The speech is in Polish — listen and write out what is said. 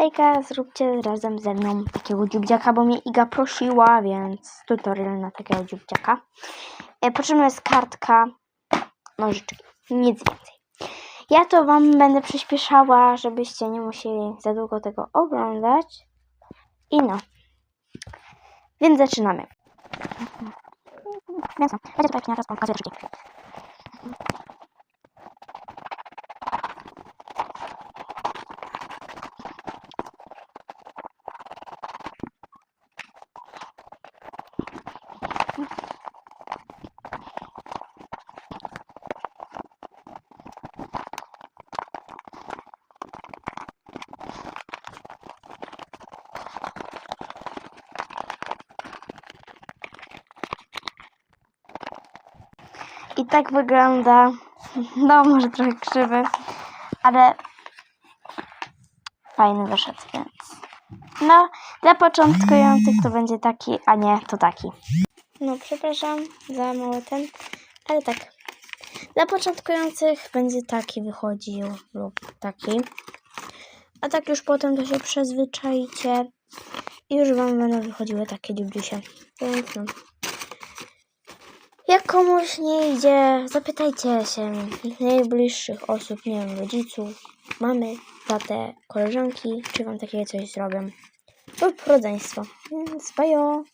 Hejka, zróbcie razem ze mną takiego dziubdziaka, bo mnie Iga prosiła, więc tutorial na takiego dziubdziaka. E, Potrzebna jest kartka, nożyczki, nic więcej. Ja to Wam będę przyspieszała, żebyście nie musieli za długo tego oglądać. I no. Więc zaczynamy. Więc no, będzie tutaj na raz pokazuję szybciej. I tak wygląda. No, może trochę krzywy, ale fajny wyszedł, więc. No, dla początkujących to będzie taki, a nie to taki. No, przepraszam za mały ten, ale tak. Dla początkujących będzie taki wychodził lub taki. A tak już potem to się przyzwyczajcie i już wam będą wychodziły takie dziubdziusie. Więc no. Jak komuś nie idzie, zapytajcie się najbliższych osób, nie wiem, rodziców, mamy, tatę, koleżanki, czy wam takiego coś zrobią. Lub rodzeństwo. Więc bajo!